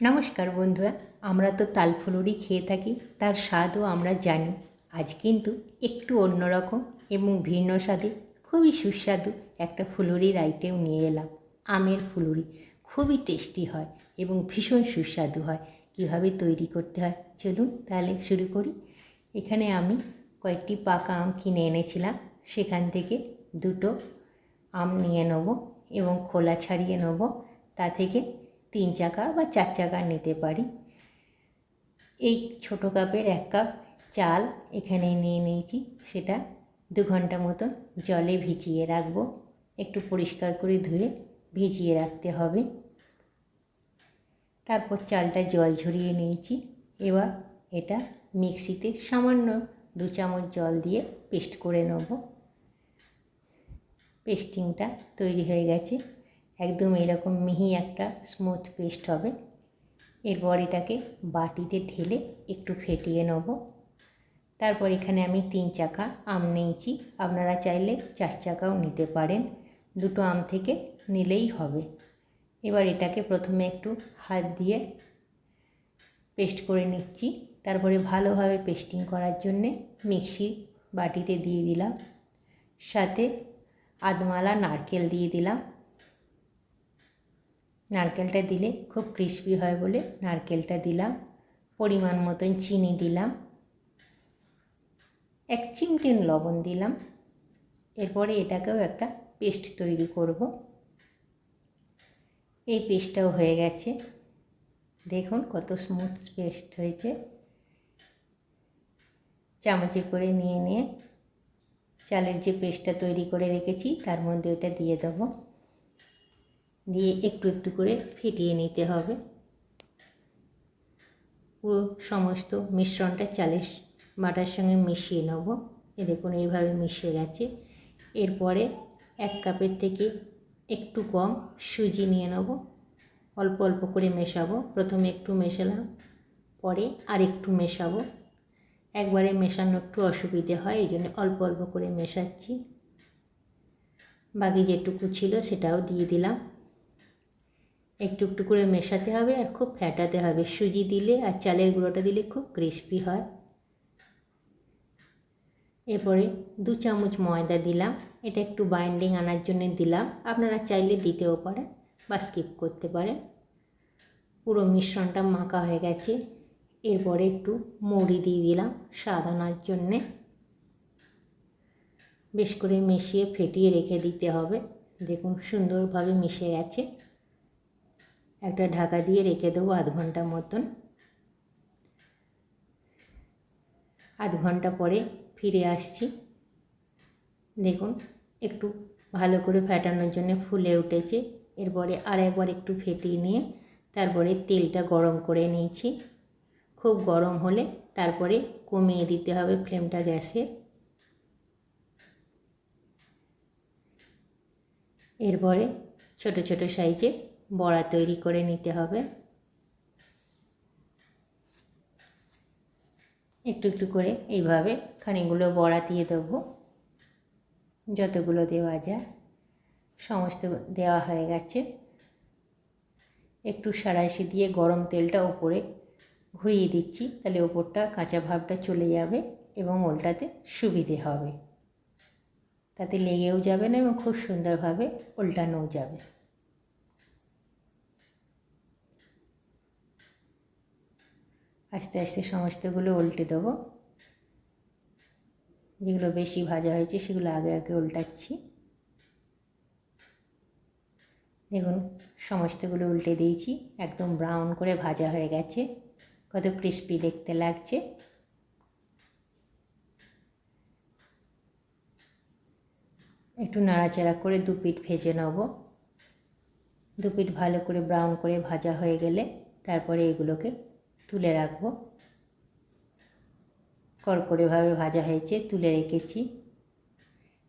নমস্কার বন্ধুরা, আমরা তো তাল ফুলুরি খেয়ে থাকি, তার স্বাদও আমরা জানি। আজ কিন্তু একটু অন্যরকম এবং ভিন্ন স্বাদে খুবই সুস্বাদু একটা ফুলুরির আইটেম নিয়ে এলাম। আমের ফুলুরি খুবই টেস্টি হয় এবং ভীষণ সুস্বাদু হয়। কীভাবে তৈরি করতে হয়? চলুন তাহলে শুরু করি। এখানে আমি কয়েকটি পাকা আম কিনে এনেছিলাম। সেখান থেকে দুটো আম নিয়ে নেব এবং খোলা ছাড়িয়ে নেব। তা থেকে তিন চাকা বা চার চাকা নিতে পারি। এই ছোটো কাপের এক কাপ চাল এখানে নিয়ে নিয়েছি, সেটা দু ঘণ্টা মতো জলে ভিজিয়ে রাখব। একটু পরিষ্কার করে ধুয়ে ভিজিয়ে রাখতে হবে। তারপর চালটা জল ঝরিয়ে নিয়েছি। এবার এটা মিক্সিতে সামান্য দু চামচ জল দিয়ে পেস্ট করে নেব। পেস্টিংটা তৈরি হয়ে গেছে। একদম এরকম মিহি একটা স্মুথ পেস্ট হবে। এরপর এটাকে বাটিতে ঢেলে একটু ফেটিয়ে নেব। তারপর এখানে আমি তিন চাকা আম নিয়েছি। আপনারা চাইলে চার চাকাও নিতে পারেন। দুটো আম থেকে নিলেই হবে। এবার এটাকে প্রথমে একটু হাত দিয়ে পেস্ট করে নিচ্ছি। তারপরে ভালোভাবে পেস্টিং করার জন্যে মিক্সি বাটিতে দিয়ে দিলাম। সাথে আধমালা নারকেল দিয়ে দিলাম। নারকেলটা দিলে খুব ক্রিস্পি হয় বলে নারকেলটা দিলাম। পরিমাণ মতন চিনি দিলাম। এক চিমটেন লবণ দিলাম। এরপরে এটাকেও একটা পেস্ট তৈরি করব। এই পেস্টটাও হয়ে গেছে। দেখুন কত স্মুথ পেস্ট হয়েছে। চামচে করে নিয়ে নিয়ে চালের যে পেস্টটা তৈরি করে রেখেছি, তার মধ্যে ওটা দিয়ে দেবো। দিয়ে একটু একটু করে ফেটিয়ে নিতে হবে। পুরো সমস্ত মিশ্রণটা চালের বাটার সঙ্গে মিশিয়ে নেব। এ দেখুন এইভাবে মিশে গেছে। এরপরে এক কাপের থেকে একটু কম সুজি নিয়ে নেব। অল্প অল্প করে মেশাবো। প্রথমে একটু মেশালাম, পরে আর একটু মেশাবো। একবারে মেশানো একটু অসুবিধে হয়, এই জন্য অল্প অল্প করে মেশাচ্ছি। বাকি যেটুকু ছিল সেটাও দিয়ে দিলাম। একটু একটু করে মেশাতে হবে আর খুব ফ্যাটাতে হবে। সুজি দিলে আর চালের গুঁড়োটা দিলে খুব ক্রিস্পি হয়। এরপরে দু চামচ ময়দা দিলাম। এটা একটু বাইন্ডিং আনার জন্য দিলাম। আপনারা চাইলে দিতেও পারেন বা স্কিপ করতে পারেন। পুরো মিশ্রণটা মাখা হয়ে গেছে। এরপরে একটু মুড়ি দিয়ে দিলাম স্বাদ আনার জন্যে। বেশ করে মিশিয়ে ফেটিয়ে রেখে দিতে হবে। দেখুন সুন্দরভাবে মিশে গেছে। একটা ঢাকা দিয়ে রেখে দেবো আধ ঘণ্টা মতন। আধ ঘণ্টা পরে ফিরে আসছি। দেখুন, একটু ভালো করে ফ্যাটানোর জন্য ফুলে উঠেছে। এরপরে আর একবার একটু ফেটিয়ে নিয়ে তারপরে তেলটা গরম করে নিয়েছি। খুব গরম হলে তারপরে কমিয়ে দিতে হবে ফ্লেমটা গ্যাসে। এরপরে ছোট ছোট সাইজে বড়া তৈরি করে নিতে হবে। একটু একটু করে এইভাবে খানিকগুলো বড়া দিয়ে দেবো। যতগুলো দেওয়া যায়, সমস্ত দেওয়া হয়ে গেছে। একটু সারাইশি দিয়ে গরম তেলটা ওপরে ঘুরিয়ে দিচ্ছি, তাহলে ওপরটা কাঁচা ভাবটা চলে যাবে এবং ওলটাতে সুবিধে হবে। তাতে লেগেও যাবে না এবং খুব সুন্দরভাবে উল্টানোও যাবে। আস্তে আস্তে সমস্তগুলো উল্টে দেবো। যেগুলো বেশি ভাজা হয়েছে সেগুলো আগে আগে উল্টাচ্ছি। দেখুন, সমস্তগুলো উল্টে দিয়েছি। একদম ব্রাউন করে ভাজা হয়ে গেছে। কত ক্রিস্পি দেখতে লাগছে। একটু নাড়াচাড়া করে দু পিঠ ভেজে নেব। দু পিঠ ভালো করে ব্রাউন করে ভাজা হয়ে গেলে তারপরে এগুলোকে তুলে রাখব। কড়কড়েভাবে ভাজা হয়েছে, তুলে রেখেছি।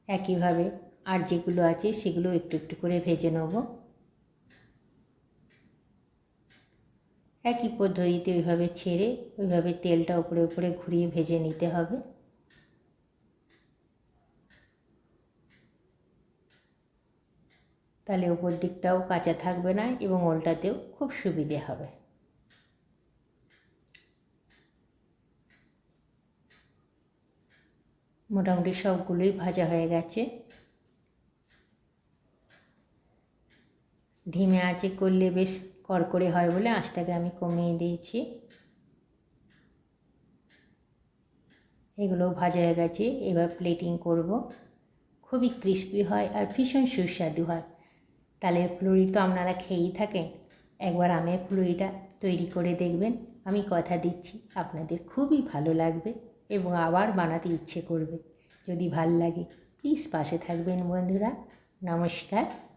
একইভাবে আর যেগুলো আছে সেগুলো একটু একটু করে ভেজে নেব। একই পদ্ধতিতে ওইভাবে ছেড়ে ওইভাবে তেলটা উপরে উপরে ঘুরিয়ে ভেজে নিতে হবে। তাহলে উপর দিকটাও কাঁচা থাকবে না এবং ওলটাতেও খুব সুবিধে হবে। মোটামুটি সবগুলোই ভাজা হয়ে গেছে। ঢিমে আঁচে করলে বেশ করকরে হয় বলে আঁচটাকে আমি কমিয়ে দিয়েছি। এগুলো ভাজা হয়ে গেছে, এবার প্লেটিং করব। খুবই ক্রিস্পি হয় আর ভীষণ সুস্বাদু হয়। তালের ফুলুরি তো আপনারা খেয়েই থাকেন, একবার আমের ফুলুরিটা তৈরি করে দেখবেন। আমি কথা দিচ্ছি, আপনাদের খুবই ভালো লাগবে। এবং আবার বানাতে ইচ্ছে করবে। যদি ভালো লাগে প্লিজ পাশে থাকবেন বন্ধুরা। নমস্কার।